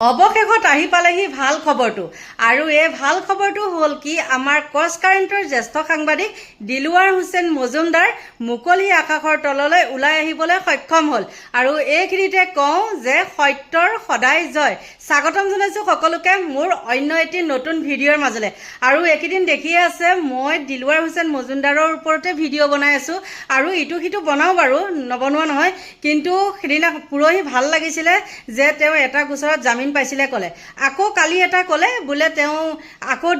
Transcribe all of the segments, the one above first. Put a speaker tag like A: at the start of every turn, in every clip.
A: অৱশেষত আহি পালেহি ভাল খবৰটো। আৰু এই ভাল খবৰটো হ'ল কি আমাৰ কচ কাৰেণ্টৰ জ্যেষ্ঠ সাংবাদিক দিলৱাৰ হুছেইন মজুমদাৰ মুকলি আকাশৰ তললৈ ওলাই আহিবলৈ সক্ষম হ'ল। আৰু এইখিনিতে কওঁ যে সত্যৰ সদায় জয়। স্বাগতম জনাইছোঁ সকলোকে মোৰ অন্য এটি নতুন ভিডিঅ'ৰ মাজলৈ। আৰু এইকেইদিন দেখিয়ে আছে মই দিলৱাৰ হুছেইন মজুমদাৰৰ ওপৰতে ভিডিঅ' বনাই আছোঁ। আৰু ইটো সিটো বনাওঁ বাৰু নবনোৱা নহয়। কিন্তু সেইদিনা পৰহি ভাল লাগিছিলে যে তেওঁ এটা গোচৰত জামিন পাইছিলে ক'লে। আকৌ কালি এটা ক'লে, বোলে তেওঁ আকৌ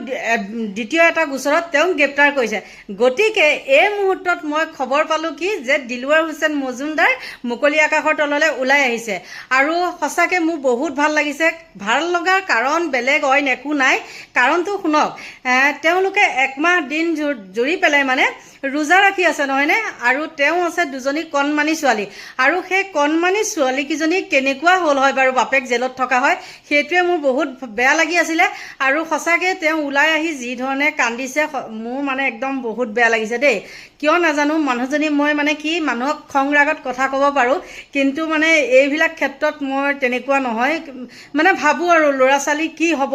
A: দ্বিতীয় এটা গোচৰত তেওঁক গ্ৰেপ্তাৰ কৰিছে। গতিকে এই মুহূৰ্তত মই খবৰ পালোঁ কি যে দিলৱাৰ হুছেইন মজুমদাৰ মুকলি আকাশৰ তললৈ ওলাই আহিছে। আৰু সঁচাকৈ মোৰ বহুত ভালো লাগিছে। ভালো লগাৰ কাৰণ বেলেগ অইন একো নাই। কাৰণটো শুনক তেওঁলোকে একমাহ দিন জুৰি পেলাই মানে ৰোজা ৰাখি আছে, নহয়নে? আৰু তেওঁ আছে দুজনী কণমানি ছোৱালী। আৰু সেই কণমানি ছোৱালীকেইজনী কেনেকুৱা হ'ল হয় বাৰু বাপেক জেলত থকা হয় সেইটোৱে মোৰ বহুত বেয়া লাগি আছিলে। আৰু সঁচাকৈ তেওঁ ওলাই আহি যি ধৰণে কান্দিছে মোৰ মানে একদম বহুত বেয়া লাগিছে দেই। কিয় নাজানো মানুহজনী মই মানে কি মানুহক খং ৰাগত কথা ক'ব পাৰোঁ কিন্তু মানে এইবিলাক ক্ষেত্ৰত মই তেনেকুৱা নহয়। মানে ভাবোঁ আৰু ল'ৰা ছোৱালী কি হ'ব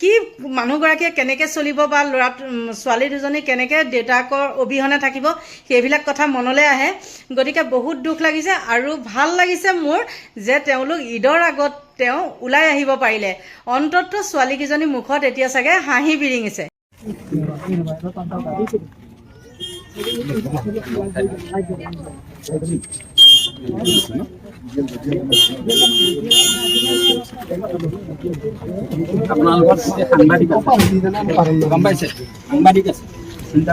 A: কি মানুহগৰাকীয়ে কেনেকৈ চলিব বা ল'ৰা ছোৱালী দুজনী কেনেকৈ দেউতাকৰ অবিহনে থাকিব সেইবিলাক কথা মনলৈ আহে। গতিকে বহুত দুখ লাগিছে আৰু ভাল লাগিছে মোৰ যে তেওঁলোক ঈদৰ আগত তেওঁ ওলাই আহিব পাৰিলে। অন্তত ছোৱালীকেইজনী মুখত এতিয়া চাগে হাঁহি বিৰিঙিছে।
B: আপোনালোকৰ সাংবাদিক আছে সাংবাদিক আছে। চিন্তা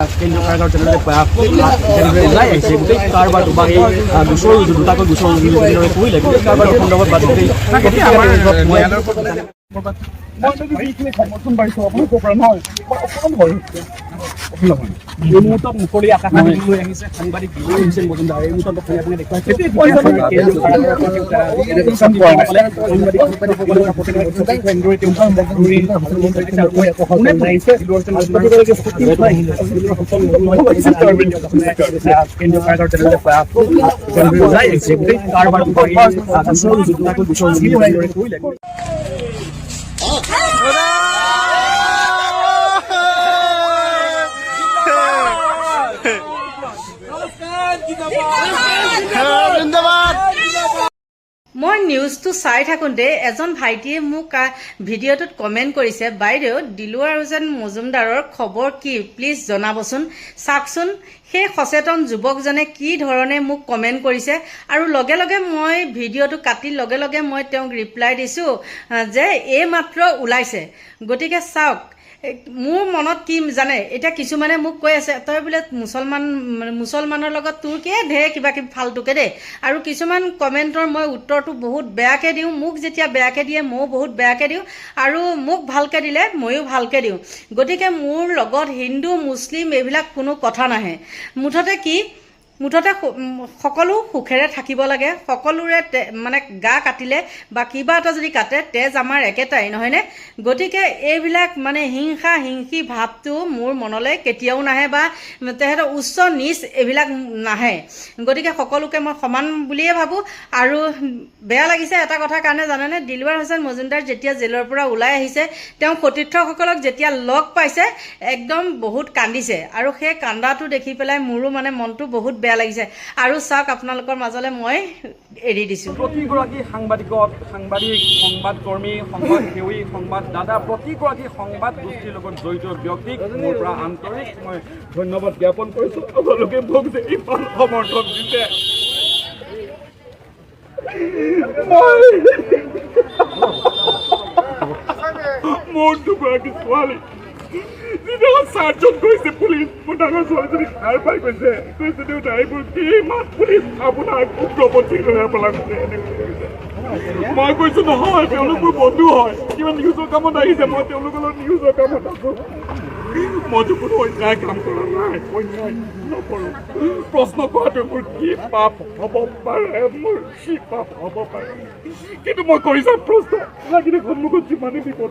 B: কেন্দ্রীয় কারাগার চেনেলে যেনেকৈ আহিছে গোটেই কাৰবাৰ বা এই গোচৰ দুটাকৈ গোচৰ যেনেদৰে কৰিলে গোটেই কাৰবাৰ সন্দৰ্ভত বা গোটেই
C: সমৰ্থন বাঢ়িছোঁ আপুনি নহয়
B: এই মুহূৰ্তত মুকলি আকাশ লৈ আহিছে সাংবাদিক বিজয় হুছেইন মজুমদাৰ এই মুহূৰ্তত আপুনি আপুনি দেখুৱাইছে কেন্দ্ৰীয় কাৰাগাৰৰ
A: মই নিউজটো চাই থাকোঁতে এজন ভাইটিয়ে মোক ভিডিঅ'টোত কমেণ্ট কৰিছে বাইদেউ দিলৱাৰ হুছেইন মজুমদাৰৰ খবৰ কি? প্লিজ জনাবচোন। চাওকচোন সেই সচেতন যুৱকজনে কি ধৰণে মোক কমেণ্ট কৰিছে? আৰু লগে লগে মই ভিডিঅ'টো কাটি লগে লগে মই তেওঁক ৰিপ্লাই দিছোঁ যে এইমাত্ৰ ওলাইছে। গতিকে চাওক মোৰ মনত কি, জানে, এতিয়া কিছুমানে মোক কৈ আছে, তই বোলে মুছলমান মানে মুছলমানৰ লগত তোৰ কিয় ঢেৰ কিবা কিবি ফাল্টুকে দেই। আৰু কিছুমান কমেণ্টৰ মই উত্তৰটো বহুত বেয়াকৈ দিওঁ, মোক যেতিয়া বেয়াকৈ দিয়ে, ময়ো বহুত বেয়াকৈ দিওঁ, আৰু মোক ভালকৈ দিলে, ময়ো ভালকৈ দিওঁ। গতিকে মোৰ লগত হিন্দু, মুছলিম এইবিলাক কোনো কথা নাহে। মুঠতে কি মুঠতে সকলো সুখেৰে থাকিব লাগে। সকলোৰে মানে গা কাটিলে বা কিবা এটা যদি কাটে তেজ আমাৰ একেটাই নহয়নে? গতিকে এইবিলাক মানে হিংসা হিংসি ভাৱটো মোৰ মনলৈ কেতিয়াও নাহে বা তেহেঁতৰ উচ্চ নিচ এইবিলাক নাহে। গতিকে সকলোকে মই সমান বুলিয়ে ভাবোঁ। আৰু বেয়া লাগিছে এটা কথাৰ কাৰণে জানেনে? দিলৱাৰ হুছেইন মজুমদাৰ যেতিয়া জেলৰ পৰা ওলাই আহিছে তেওঁ সতীৰ্থসকলক যেতিয়া লগ পাইছে একদম বহুত কান্দিছে। আৰু সেই কান্দাটো দেখি পেলাই মোৰো মানে মনটো বহুত বেয়া লাগিছে। আৰু চাওক আপোনালোকৰ মাজলৈ মই এৰি দিছোঁ।
C: প্ৰতিগৰাকী সাংবাদিকত সাংবাদিক সংবাদকৰ্মী সংবাদ সেৱী সংবাদদাতা প্ৰতিগৰাকী সংবাদ গোষ্ঠীৰ লগত জড়িত ব্যক্তিক মোৰ পৰা আন্তৰিক মই ধন্যবাদ জ্ঞাপন কৰিছোঁ। আপোনালোকে মোক যে ইমান সমৰ্থন দিছে। মোৰ দুগৰাকী ছোৱালী। যিদিনা চাৰ্জত গৈছে পুলিচ মই কৈছো নহয় তেওঁলোক মোৰ বন্ধু হয়। কিবা নিউজৰ কামত আহিছে মই তেওঁলোকৰ লগত নিউজৰ কামত আছো। মইতো কোনো অন্যায় কাম কৰা নাই প্ৰশ্ন কৰাটো মোৰ কি পাপ হ'ব পাৰে মোৰ কি পাপ হ'ব পাৰে। কিন্তু মই কৰি যাম প্ৰশ্ন। লাগিলে সন্মুখত যিমানেই বিপদ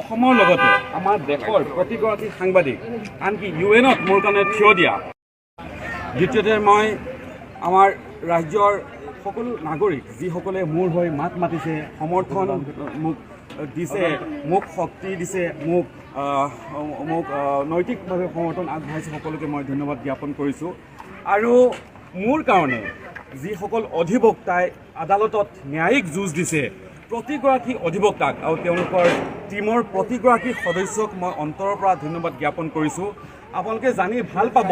C: অসমৰ লগতে আমাৰ দেশৰ প্ৰতিগৰাকী সাংবাদিক আনকি ইউ এনত মোৰ কাৰণে থিয় দিয়া। দ্বিতীয়তে মই আমাৰ ৰাজ্যৰ সকলো নাগৰিক যিসকলে মোৰ হৈ মাত মাতিছে সমৰ্থন মোক দিছে মোক শক্তি দিছে মোক মোক নৈতিকভাৱে সমৰ্থন আগবঢ়াইছে সকলোকে মই ধন্যবাদ জ্ঞাপন কৰিছোঁ। আৰু মোৰ কাৰণে যিসকল অধিবক্তাই আদালতত ন্যায়িক যুঁজ দিছে প্ৰতিগৰাকী অধিবক্তাক আৰু তেওঁলোকৰ টীমৰ প্ৰতিগৰাকী সদস্যক মই অন্তৰৰ পৰা ধন্যবাদ জ্ঞাপন কৰিছোঁ। আপোনালোকে জানি ভাল পাব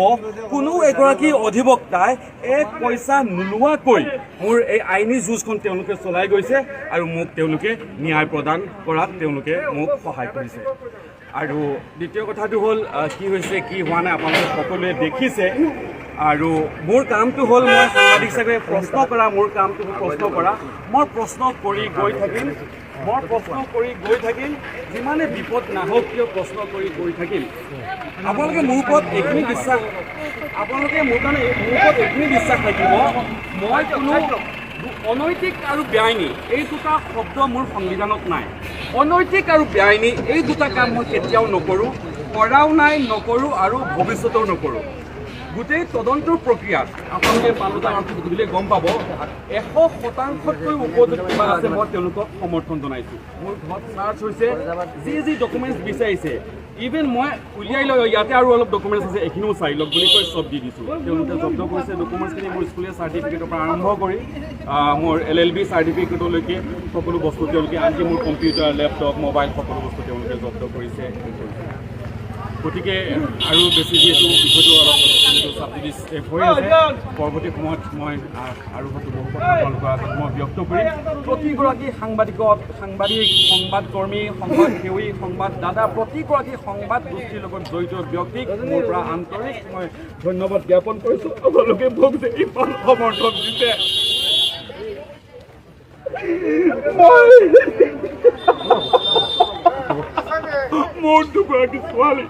C: কোনো এগৰাকী অধিবক্তাই এক পইচা নোলোৱাকৈ মোৰ এই আইনী যুঁজখন তেওঁলোকে চলাই গৈছে আৰু মোক তেওঁলোকে ন্যায় প্ৰদান কৰাত তেওঁলোকে মোক সহায় কৰিছে। আৰু দ্বিতীয় কথাটো হ'ল কি হৈছে, কি হোৱা নাই আপোনালোকে সকলোৱে দেখিছে। আৰু মোৰ কামটো হ'ল মই সাংবাদিক হিচাপে প্ৰশ্ন কৰা, মোৰ কামটো হ'ল প্ৰশ্ন কৰা। মই প্ৰশ্ন কৰি গৈ থাকিম, মই প্ৰশ্ন কৰি গৈ থাকিম, যিমানে বিপদ নাহক কিয় প্ৰশ্ন কৰি গৈ থাকিম। আপোনালোকে মোৰ ওপৰত এইখিনি বিশ্বাস, আপোনালোকে মোৰ কাৰণে মোৰ ওপৰত এইখিনি বিশ্বাস থাকিব মই কোনো অনৈতিক আৰু বেআইনী, এই দুটা শব্দ মোৰ সংবিধানত নাই। অনৈতিক আৰু বেআইনী, এই দুটা কাম মই কেতিয়াও নকৰোঁ, কৰাও নাই, নকৰোঁ আৰু ভৱিষ্যতেও নকৰোঁ। গোটেই তদন্তৰ প্ৰক্ৰিয়াত আপোনালোকে পালোতা সুধিলে গম পাব, এশ শতাংশতকৈ উপযুক্ত আছে মই তেওঁলোকক সমৰ্থন জনাইছোঁ। মোৰ ঘৰত চাৰ্চ হৈছে, যি যি ডকুমেণ্টছ বিচাৰিছে ইভেন মই উলিয়াই লৈ ইয়াতে আৰু অলপ ডকুমেণ্টছ আছে, এইখিনিও চাই লওক বুলি কৈ চব দি দিছোঁ। তেওঁলোকে জব্দ কৰিছে ডকুমেণ্টছখিনি মোৰ স্কুলীয়া চাৰ্টিফিকেটৰ পৰা আৰম্ভ কৰি মোৰ এল এল বি চাৰ্টিফিকেটলৈকে সকলো বস্তু তেওঁলোকে, আনকি মোৰ কম্পিউটাৰ লেপটপ মোবাইল সকলো বস্তু তেওঁলোকে জব্দ কৰিছে। গতিকে আৰু বেছি যিহেতু বিষয়টো অলপ যিহেতু হৈ আছে পৰৱৰ্তী সময়ত মই আৰু হয়তো বহু কথা মই ব্যক্ত কৰিম। প্ৰতিগৰাকী সাংবাদিকত সাংবাদিক সংবাদকৰ্মী সংবাদ সেৱী সংবাদদাতা প্ৰতিগৰাকী সংবাদ গোষ্ঠীৰ লগত জড়িত ব্যক্তিক মোৰ পৰা আন্তৰিক মই ধন্যবাদ জ্ঞাপন কৰিছোঁ। আপোনালোকে মোক যে ইমান সমৰ্থন দিছে। মোৰ দুগৰাকী ছোৱালী।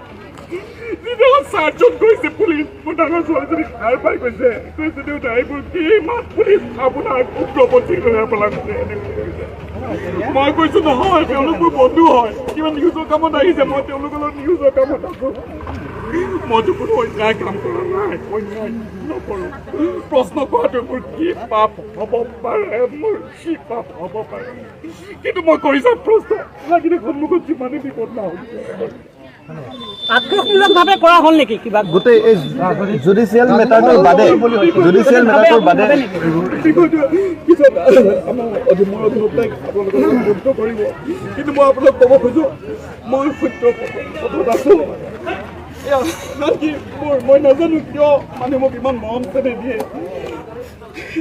C: গৈছে পুলিচ মোৰ ডাঙৰ ছোৱালীজনী সাৰ পাই গৈছে কৈছে দেউতা আপোনাৰ মই কৈছো নহয় তেওঁলোক বন্ধু হয়। কিবা নিউজৰ কামত আহিছে, মই তেওঁলোকৰ লগত নিউজৰ কামত আছো মইতো কোনো কাম কৰা নাই, অন্যায় নকৰোঁ। প্ৰশ্ন কৰাটো মোৰ কি পাপ হ'ব পাৰে, মোৰ কি পাপ হ'ব পাৰে। কিন্তু মই কৰি যাম প্ৰশ্ন। লাগিলে যিমানেই বিপদ নহওক
D: আক্ৰোশমূলকভাৱে কৰা হ'ল নেকি কিবা?
E: গোটেই এই জুডিচিয়েল মেটাৰটোৰ বাদে জুডিচিয়েল মেটাৰটোৰ বাদে
C: মোৰ অধিবক্তাই কৰিব কিন্তু মই আপোনাক ক'ব খোজোঁ মই সত্য পথত আছোঁ এয়া আনকি মোৰ মই নাজানো কিয় মানুহে মোক ইমান মৰম চেনেহ দিয়ে।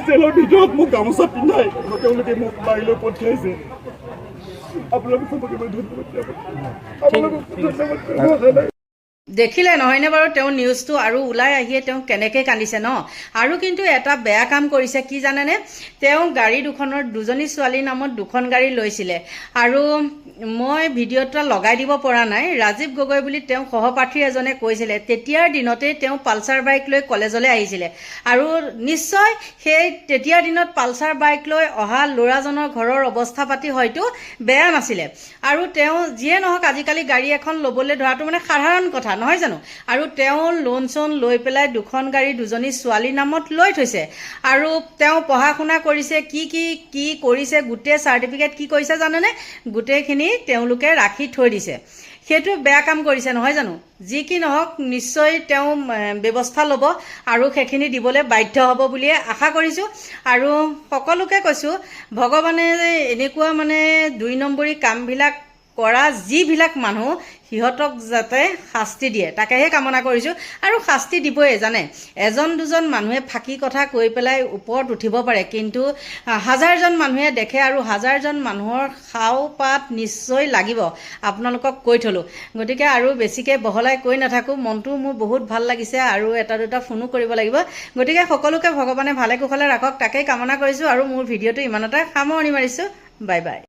C: জেলৰ ভিতৰত মোক গামোচা পিন্ধাই। তেওঁলোকে মোক বাৰীলৈ পঠিয়াইছে। আপোনালোক চবকে মই ধন্যবাদ জ্ঞাপন আপোনালোকক ধন্যবাদ জ্ঞাপন
A: দেখিলে নহয়নে বাৰু তেওঁ নিউজটো আৰু ওলাই আহিয়ে তেওঁ কেনেকৈ কান্দিছে ন? আৰু কিন্তু এটা বেয়া কাম কৰিছে কি জানেনে? তেওঁ গাড়ী দুখনৰ দুজনী ছোৱালীৰ নামত দুখন গাড়ী লৈছিলে। আৰু মই ভিডিঅ'টা লগাই দিব পৰা নাই ৰাজীৱ গগৈ বুলি তেওঁ সহপাঠী এজনে কৈছিলে। তেতিয়াৰ দিনতেই তেওঁ পালচাৰ বাইক লৈ কলেজলৈ আহিছিলে। আৰু নিশ্চয় সেই তেতিয়াৰ দিনত পালচাৰ বাইক লৈ অহা ল'ৰাজনৰ ঘৰৰ অৱস্থা পাতি হয়তো বেয়া নাছিলে। আৰু তেওঁ যিয়ে নহওক আজিকালি গাড়ী এখন ল'বলৈ ধৰাটো মানে সাধাৰণ কথা নহয় জানো? আৰু তেওঁ লোন চোন লৈ পেলাই দুখন গাড়ী দুজনী ছোৱালীৰ নামত লৈ থৈছে। আৰু তেওঁ পঢ়া শুনা কৰিছে কি কি কি কৰিছে গোটেই চাৰ্টিফিকেট কি কৰিছে জানেনে? গোটেইখিনি তেওঁলোকে ৰাখি থৈ দিছে। সেইটো বেয়া কাম কৰিছে নহয় জানো? যি কি নহওক নিশ্চয় তেওঁ ব্যৱস্থা ল'ব আৰু সেইখিনি দিবলৈ বাধ্য হ'ব বুলিয়ে আশা কৰিছোঁ। আৰু সকলোকে কৈছোঁ ভগৱানে এনেকুৱা মানে দুই নম্বৰী কামবিলাক কৰা যিবিলাক মানুহ সিহঁতক যাতে শাস্তি দিয়ে তাকেহে কামনা কৰিছোঁ। আৰু শাস্তি দিবই জানে? এজন দুজন মানুহে ফাঁকি কথা কৈ পেলাই ওপৰত উঠিব পাৰে কিন্তু হাজাৰজন মানুহে দেখে আৰু হাজাৰজন মানুহৰ খাও পাত নিশ্চয় লাগিব। আপোনালোকক কৈ থলোঁ। গতিকে আৰু বেছিকৈ বহলাই কৈ নাথাকোঁ। মনটো মোৰ বহুত ভাল লাগিছে আৰু এটা দুটা ফোনো কৰিব লাগিব। গতিকে সকলোকে ভগৱানে ভালে কুশলে ৰাখক। তাকেই কামনা কৰিছোঁ আৰু মোৰ ভিডিঅ'টো ইমানতে সামৰণি মাৰিছোঁ। Bye bye.